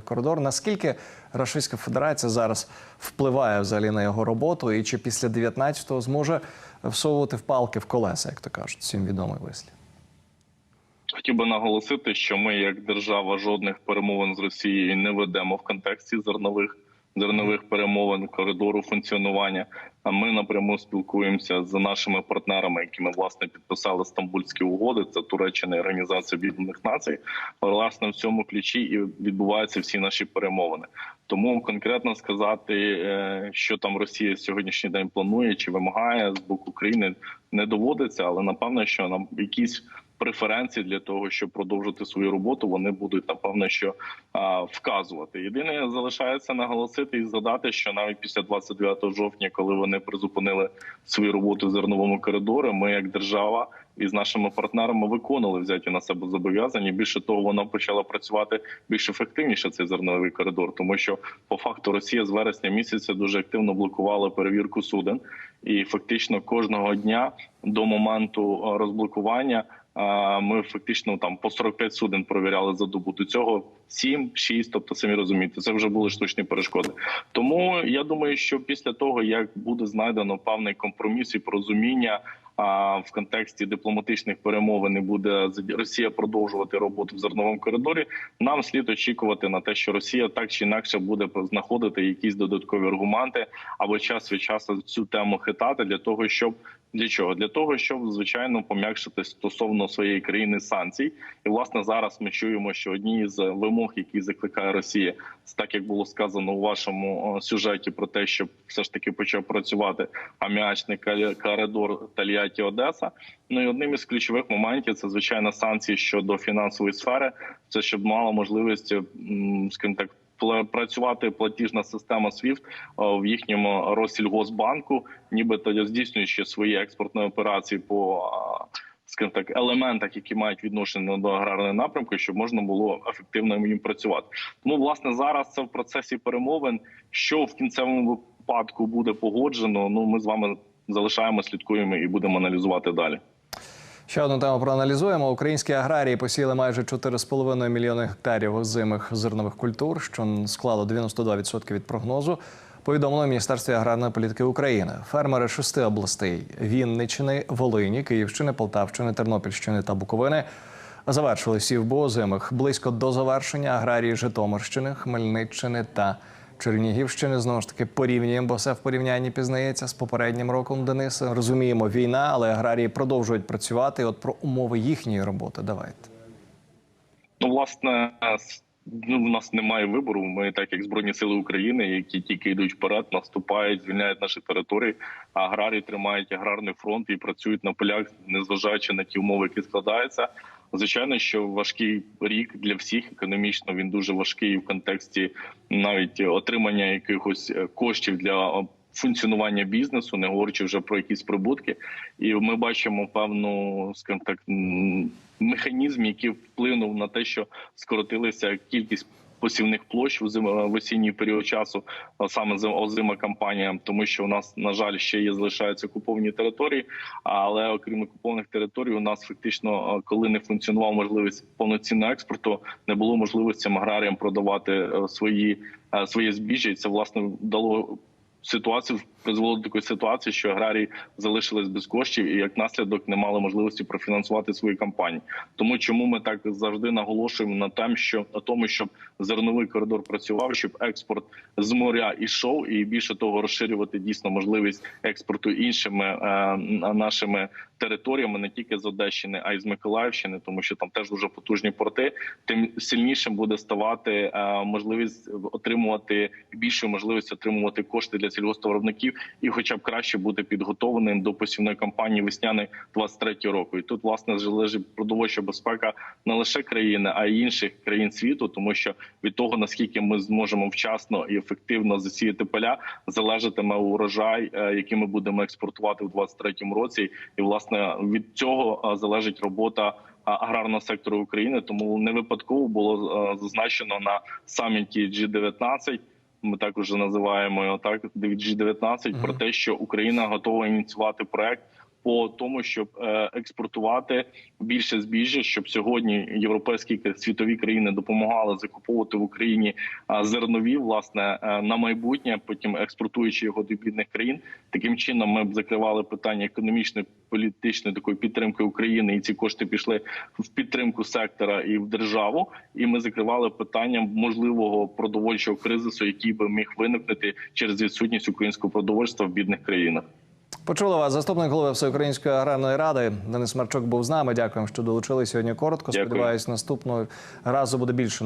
коридор. Наскільки Російська Федерація зараз впливає взагалі на його роботу, і чи після 19-го зможе всовувати в палки в колеса, як то кажуть, всім відомий вислів? Хотів би наголосити, що ми, як держава, жодних перемовин з Росією не ведемо в контексті зернових зернових перемовин коридору функціонування. А ми напряму спілкуємося з нашими партнерами, які ми власне підписали стамбульські угоди. Це Туреччина і Організація Об'єднаних Націй. Власне в цьому ключі і відбуваються всі наші перемовини. Тому конкретно сказати, е, що там Росія сьогоднішній день планує чи вимагає з боку України, не доводиться, але напевно, що нам якісь преференції для того, щоб продовжити свою роботу, вони будуть напевно, що а, вказувати. Єдине залишається наголосити і згадати, що навіть після 29 жовтня, коли вони призупинили свою роботу в зерновому коридорі, ми як держава. І з нашими партнерами виконали взяті на себе зобов'язання. Більше того, вона почала працювати більш ефективніше цей зерновий коридор, тому що по факту Росія з вересня місяця дуже активно блокувала перевірку суден, і фактично кожного дня до моменту розблокування ми фактично там по 45 суден провіряли за добу. До цього 7, 6, тобто самі розумієте, це вже були штучні перешкоди. Тому я думаю, що після того як буде знайдено певний компроміс і порозуміння. А в контексті дипломатичних перемовин буде Росія продовжувати роботу в зерновому коридорі. Нам слід очікувати на те, що Росія так чи інакше буде знаходити якісь додаткові аргументи або час від часу цю тему хитати для того, щоб для чого? Для того, щоб звичайно пом'якшити стосовно своєї країни санкцій, і власне зараз ми чуємо, що одні з вимог, які закликає Росія, так як було сказано у вашому сюжеті, про те, щоб все ж таки почав працювати аміачний коридор Тольятті Одеса. Ну і одним із ключових моментів це звичайно санкції щодо фінансової сфери. Це щоб мала можливість скажімо так, працювати платіжна система SWIFT в їхньому Россільгосбанку, нібито здійснюючи свої експортні операції по скажімо так, елементах, які мають відношення до аграрної напрямку, щоб можна було ефективно їм працювати. Тому власне зараз це в процесі перемовин. Що в кінцевому випадку буде погоджено? Ну ми з вами залишаємо, слідкуємо і будемо аналізувати далі. Ще одну тему проаналізуємо. Українські аграрії посіяли майже 4,5 мільйони гектарів озимих зернових культур, що склало 92% від прогнозу. Повідомило Міністерстві аграрної політики України. Фермери шести областей: Вінниччини, Волині, Київщини, Полтавщини, Тернопільщини та Буковини завершили сівбу озимих близько до завершення аграрії Житомирщини, Хмельниччини та Чернігівщини. Знову ж таки порівнюємо, бо все в порівнянні пізнається з попереднім роком. Денис розуміємо, війна, але аграрії продовжують працювати. От про умови їхньої роботи давайте. Ну, власне, ну, у нас немає вибору. Ми, так як збройні сили України, які тільки йдуть вперед, наступають, звільняють наші території. А аграрії тримають аграрний фронт і працюють на полях, незважаючи на ті умови, які складаються. Звичайно, що важкий рік для всіх економічно він дуже важкий в контексті навіть отримання якихось коштів для функціонування бізнесу, не говорячи вже про якісь прибутки, і ми бачимо певну скажімо так механізм, який вплинув на те, що скоротилася кількість посівних площ в осінній період часу, саме озима кампанія, тому що у нас на жаль ще є залишаються окуповані території. Але окрім окупованих територій, у нас фактично, коли не функціонував можливість повноцінного експорту, не було можливості аграріям продавати свої своє збіжжя, і це власне дало ситуацію призвело до такої ситуації, що аграрії залишились без коштів і як наслідок не мали можливості профінансувати свої кампанії. Тому чому ми так завжди наголошуємо на тем, що на тому, щоб зерновий коридор працював, щоб експорт з моря ішов, і більше того, розширювати дійсно можливість експорту іншими е, нашими територіями, не тільки з Одещини, а й з Миколаївщини, тому що там теж дуже потужні порти. Тим сильнішим буде ставати е, можливість отримувати більшу можливість отримувати кошти для сільгоспвиробників і, хоча б краще бути підготовленим до посівної кампанії весняної 23 року. І тут власне залежить продовольча безпека не лише країни, а й інших країн світу, тому що від того наскільки ми зможемо вчасно і ефективно засіяти поля, залежатиме урожай, е, який ми будемо експортувати в 23 році, і власне від цього залежить робота. Аграрного сектору України тому не випадково було зазначено на саміті G19 ми так уже називаємо його так G-19, mm -hmm. про те, що Україна готова ініціювати проект по тому, щоб е, експортувати більше збіжжя, щоб сьогодні європейські світові країни допомагали закуповувати в Україні зернові власне е, на майбутнє, потім експортуючи його до бідних країн. Таким чином ми б закривали питання економічної політичної такої підтримки України, і ці кошти пішли в підтримку сектора і в державу. І ми закривали питання можливого продовольчого кризису, який би міг виникнути через відсутність українського продовольства в бідних країнах. Почули вас заступник голови Всеукраїнської аграрної ради. Денис Марчук був з нами. Дякуємо, що долучились сьогодні. Коротко. Дякую. Сподіваюсь, наступного разу буде більше